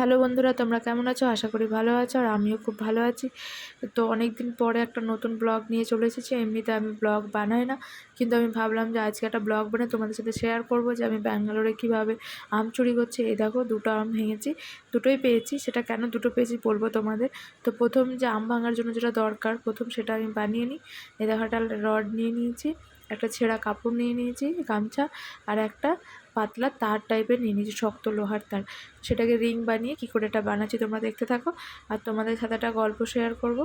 Hello বন্ধুরা, তোমরা কেমন আছো? আশা করি ভালো আছো আর আমিও খুব ভালো আছি। তো অনেক দিন পরে একটা নতুন ব্লগ নিয়ে চলে এসেছি। এমনিতে আমি ব্লগ বানাই না, কিন্তু আমি ভাবলাম যে আজকে একটা ব্লগ বানিয়ে তোমাদের সাথে শেয়ার করব যে আমি ব্যাঙ্গালোরে কীভাবে আম চুরি করছি। এই দেখো, দুটো আম ভেঙেছি, দুটোই পেয়েছি। সেটা কেন দুটো পেয়েছি বলব তোমাদের? তো প্রথম যে আম ভাঙার জন্য যেটা দরকার, প্রথম সেটা আমি বানিয়ে নিই। এই দেখো একটা রড নিয়ে নিয়েছি। একটা ছেঁড়া কাপড় নিয়ে নিয়েছি, গামছা আর একটা পাতলা তার টাইপের নিয়ে নিয়েছি, শক্ত লোহার তার। সেটাকে রিং বানিয়ে কী করে এটা বানাচ্ছি তোমরা দেখতে থাকো। আর তোমাদের সাথে একটা গল্প শেয়ার করব।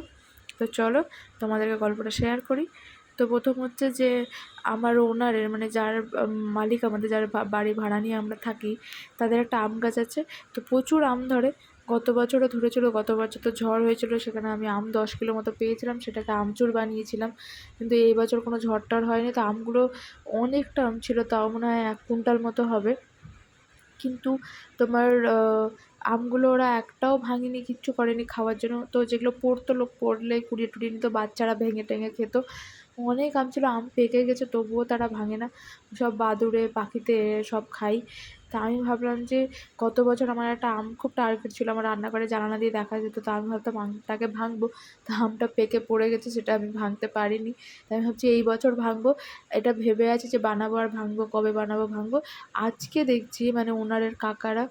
তো চলো তোমাদেরকে গল্পটা শেয়ার করি। তো প্রথম হচ্ছে যে, আমার ওনারের মানে যার মালিক আমাদের, যার বাড়ি ভাড়া নিয়ে আমরা থাকি, তাদের একটা আম গাছ আছে। তো প্রচুর আম ধরে। গত বছরও ধরেছিল, গত বছর তো ঝড় হয়েছিল, সেখানে আমি আম দশ কিলো মতো পেয়েছিলাম, সেটাকে আমচুর বানিয়েছিলাম। কিন্তু এই বছর কোনো ঝড় টড় হয়নি, তো আমগুলো অনেকটা আম ছিল, তাও মনে হয় এক কুইন্টাল মতো হবে। কিন্তু তোমার আমগুলো ওরা একটাও ভাঙেনি, কিচ্ছু করেনি খাওয়ার জন্য। তো যেগুলো পড়তো, লোক পড়লে কুড়িয়ে টুড়িয়ে নিত, বাচ্চারা ভেঙে টেঙে খেত। অনেক আম ছিল, আম পেকে গেছে, তবুও তারা ভাঙে না। সব বাদুড়ে, পাখিতে সব খাই। তা আমি ভাবলাম যে গত বছর আমার একটা আম খুব টার্গেট ছিল, আমার রান্নাঘরে জানালা দিয়ে দেখা যেত, তা আমি ভাবতাম আমটাকে ভাঙবো, তা আমটা পেকে পড়ে গেছে সেটা আমি ভাঙতে পারিনি। তাই আমি ভাবছি এই বছর ভাঙবো, এটা ভেবে আছে যে বানাবো আর ভাঙবো, কবে বানাবো ভাঙবো। আজকে দেখছি মানে ওনারের কাকারা,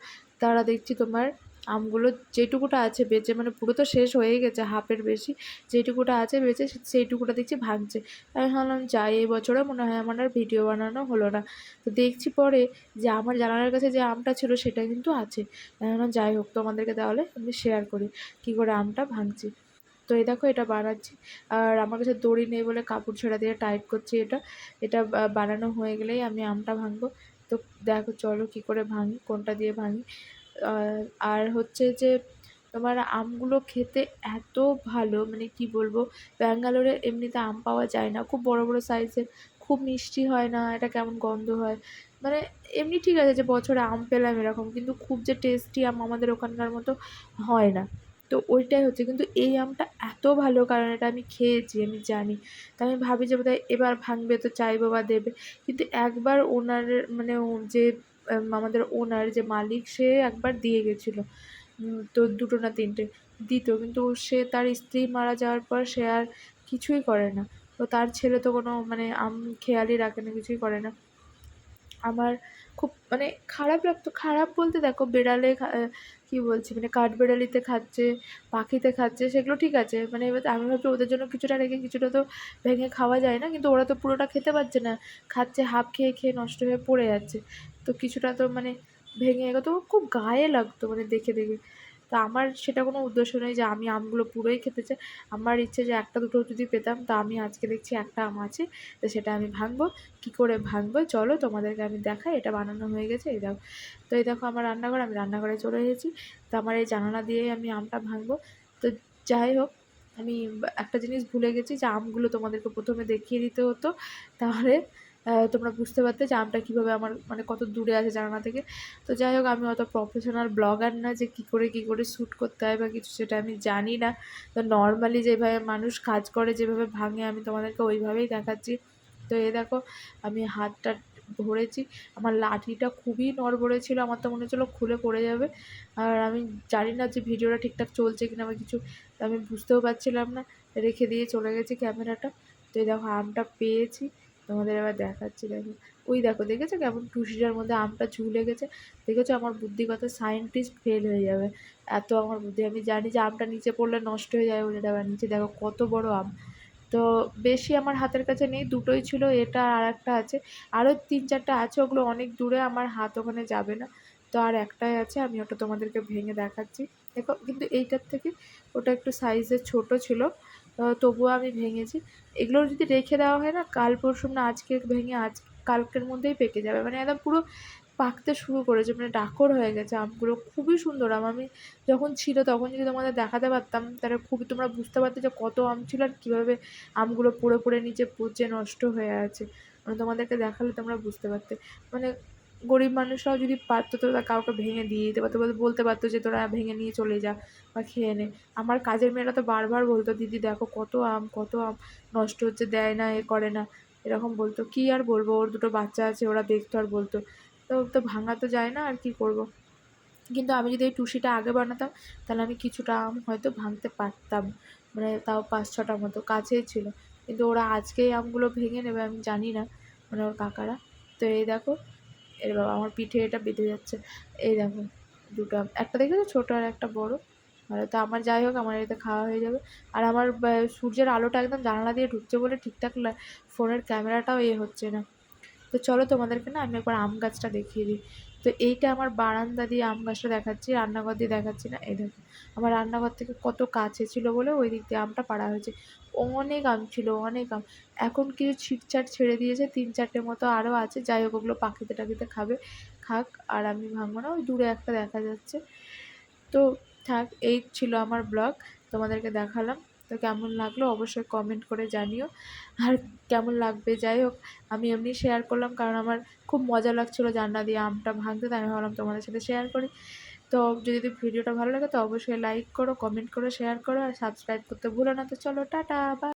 তারা দেখছি তোমার আমগুলো যেটুকুটা আছে বেঁচে মানে পুরো তো শেষ হয়ে গেছে, হাফের বেশি যেটুকুটা আছে বেঁচে সেইটুকুটা দেখছি ভাঙছে। আমি ভাবলাম, যাই এই বছরে মনে হয় আমার আর ভিডিও বানানো হলো না। তো দেখছি পরে যে আমার জানালার কাছে যে আমটা ছিল সেটা কিন্তু আছে। ভাবলাম, যাই হোক তোমাদেরকে তাহলে আমি শেয়ার করি কী করে আমটা ভাঙছি। তো এই দেখো এটা বানাচ্ছি। আর আমার কাছে দড়ি নেই বলে কাপড় ছেঁড়া দিয়ে টাইট করছি এটা। এটা বানানো হয়ে গেলেই আমি আমটা ভাঙবো। তো দেখো চলো কী করে ভাঙি, কোনটা দিয়ে ভাঙি। আর হচ্ছে যে তোমার আমগুলো খেতে এত ভালো মানে কি বলব, ব্যাঙ্গালোরে এমনিতে আম পাওয়া যায় না। খুব বড় বড় সাইজের খুব মিষ্টি হয় না, এটা কেমন গন্ধ হয়। মানে এমনি ঠিক আছে যে বছরে আম পেলাম এরকম, কিন্তু খুব যে টেস্টি আম আমাদের ওখানকার মতো হয় না। তো ওইটাই হচ্ছে, কিন্তু এই আমটা এত ভালো, কারণ এটা আমি খেয়েছি, আমি জানি। তো আমি ভাবি যে বোধহয় এবার ভাঙবে তো চাইব বা দেবে। কিন্তু একবার ওনার মানে যে আমাদের ওনার যে মালিক, সে একবার দিয়ে গেছিল। তো দুটো না তিনটে দিত কিন্তু সে তার স্ত্রী মারা যাওয়ার পর সে আর কিছুই করে না। তো তার ছেলে তো কোনো মানে আম, খেয়ালই রাখে না, কিছুই করে না। আমার খুব মানে খারাপ লাগতো। খারাপ বলতে দেখো, বেড়ালে কি বলছি মানে কাঠবেড়ালিতে খাচ্ছে, পাখিতে খাচ্ছে, সেগুলো ঠিক আছে। মানে এবার আমি ভাবছি ওদের জন্য কিছুটা রেখে কিছুটা তো ভেঙে খাওয়া যায় না। কিন্তু ওরা তো পুরোটা খেতে পারছে না। খাচ্ছে, হাফ খেয়ে খেয়ে নষ্ট হয়ে পড়ে যাচ্ছে। তো কিছুটা তো মানে ভেঙে তো খুব গায়ে লাগতো মানে দেখে দেখে। তো আমার সেটা কোনো উদ্দেশ্য নেই যে আমি আমগুলো পুরোই খেতে চাই। আমার ইচ্ছে যে একটা দুটো যদি পেতাম, তা আমি আজকে দেখছি একটা আম আছে, তো সেটা আমি ভাঙবো। কী করে ভাঙবো? চলো তোমাদেরকে আমি দেখাই, এটা বানানো হয়ে গেছে। এই দেখো। তো এই দেখো আমার রান্নাঘর, আমি রান্নাঘরে চলে এসেছি। তো আমার এই জানালা দিয়েই আমি আমটা ভাঙবো। তো যাই হোক, আমি একটা জিনিস ভুলে গেছি যে আমগুলো তোমাদেরকে প্রথমে দেখিয়ে দিতে হতো। তাহলে তোমরা বুঝতে পারতে যে আমটা কীভাবে আমার মানে কত দূরে আছে জানানা থেকে। তো যাই হোক, আমি অত প্রফেশনাল ব্লগার না যে কী করে কী করে শ্যুট করতে হয় বা কিছু, সেটা আমি জানি না। তো নর্মালি যেভাবে মানুষ কাজ করে, যেভাবে ভাঙে, আমি তোমাদেরকে ওইভাবেই দেখাচ্ছি। তো এ দেখো, আমি হাতটা ধরেছি। আমার লাঠিটা খুবই নড়বড়ে ছিল, আমার তো মনে হচ্ছিল খুলে পড়ে যাবে। আর আমি জানি না যে ভিডিওটা ঠিকঠাক চলছে কিনা বা কিছু, আমি বুঝতেও পারছিলাম না। রেখে দিয়ে চলে গেছি ক্যামেরাটা। তো এই দেখো, আমটা পেয়েছি। তোমাদের এবার দেখাচ্ছি, দেখো। ওই দেখো, দেখেছ কেমন টুসিটার মধ্যে আমটা ঝুলে গেছে? দেখেছ আমার বুদ্ধিগত সায়েন্টিস্ট ফেল হয়ে যাবে। এত আমার বুদ্ধি, আমি জানি যে আমটা নিচে পড়লে নষ্ট হয়ে যাবে বলে আবার নিচে। দেখো কত বড় আম। তো বেশি আমার হাতের কাছে নেই, দুটোই ছিল, এটা আর একটা আছে। আরও তিন চারটা আছে, ওগুলো অনেক দূরে আমার হাত ওখানে যাবে না। তো আর একটাই আছে, আমি ওটা তোমাদেরকে ভেঙে দেখাচ্ছি। দেখো, কিন্তু এইটার থেকে ওটা একটু সাইজে ছোট ছিল। তবুও আমি ভেঙেছি। এগুলো যদি রেখে দেওয়া হয় না, কাল পরশু না, আজকে ভেঙে আজ, কালকের মধ্যেই পেকে যাবে। মানে একদম পুরো পাকতে শুরু করেছে মানে ডাকর হয়ে গেছে আমগুলো। খুবই সুন্দর আম। আমি যখন ছিল, তখন যদি তোমাদের দেখাতে পারতাম, তাহলে খুবই তোমরা বুঝতে পারতে যে কত আম ছিল আর কীভাবে আমগুলো পড়ে পড়ে নিচে পচে নষ্ট হয়ে আছে। মানে তোমাদেরকে দেখালে তোমরা বুঝতে পারতে। মানে গরিব মানুষরাও যদি পারতো, তো কাউকে ভেঙে দিয়ে দিতে পারতো বলতে পারতো যে তোরা ভেঙে নিয়ে চলে যা বা খেয়ে নে। আমার কাজের মেয়েরা তো বারবার বলতো, দিদি দেখো কত আম কত আম, নষ্ট হচ্ছে, দেয় না, এ করে না। এরকম বলতো। কী আর বলব? ওর দুটো বাচ্চা আছে, ওরা দেখতো আর বলতো। তো তো ভাঙা তো যায় না, আর কি করব? কিন্তু আমি যদি এই টুসিটা আগে বানাতাম, তাহলে আমি কিছুটা আম হয়তো ভাঙতে পারতাম। মানে তাও পাঁচ, ছটা মতো, কাছেই ছিল। কিন্তু ওরা আজকেই আমগুলো ভেঙে নেবে, আমি জানি না। মানে ওর কাকারা। তো এই দেখো এর বাবা, আমার পিঠে এটা বেঁধে যাচ্ছে। এই দেখো, দুটো, একটা দেখেছ ছোটো আর একটা বড়। মানে তো আমার যাই হোক, আমার এতে খাওয়া হয়ে যাবে। আর আমার সূর্যের আলোটা একদম জানালা দিয়ে ঢুকছে বলে ঠিকঠাক ফোনের ক্যামেরাটাও এ হচ্ছে না। তো চলো তোমাদেরকে না, আমি একবার আম গাছটা দেখিয়ে দিই। তো এইটা আমার বারান্দা দিয়ে আম গাছটা দেখাচ্ছি, রান্নাঘর দিয়ে দেখাচ্ছি না। এই দেখো, আমার রান্নাঘর থেকে কত কাছে ছিল বলে ওই দিক দিয়ে আমটা পাড়া হয়েছে। অনেক আম ছিল, অনেক আম। এখন কিছু ছিটছাট ছেড়ে দিয়েছে, তিন চারটে মতো আরও আছে। যাই হোক, ওগুলো পাখিতে টাকিতে খাবে, খাক, আর আমি ভাঙবো না। ওই দূরে একটা দেখা যাচ্ছে। তো থাক, এই ছিল আমার ব্লগ, তোমাদেরকে দেখালাম। তো কেমন লাগল অবশ্যই কমেন্ট করে জানিও। আর কেমন লাগবে? যাই হোক, আমি এমনি শেয়ার করলাম কারণ আমার খুব মজা লাগছিল জান্না দিয়ে আমটা ভাঙতে, তাই আমি ভাবলাম তোমাদের সাথে শেয়ার করি। তো যদি ভিডিওটা ভালো লাগে তো অবশ্যই লাইক করো কমেন্ট করো শেয়ার করো আর সাবস্ক্রাইব করতে ভুলো না। তো চলো, টাটা বাই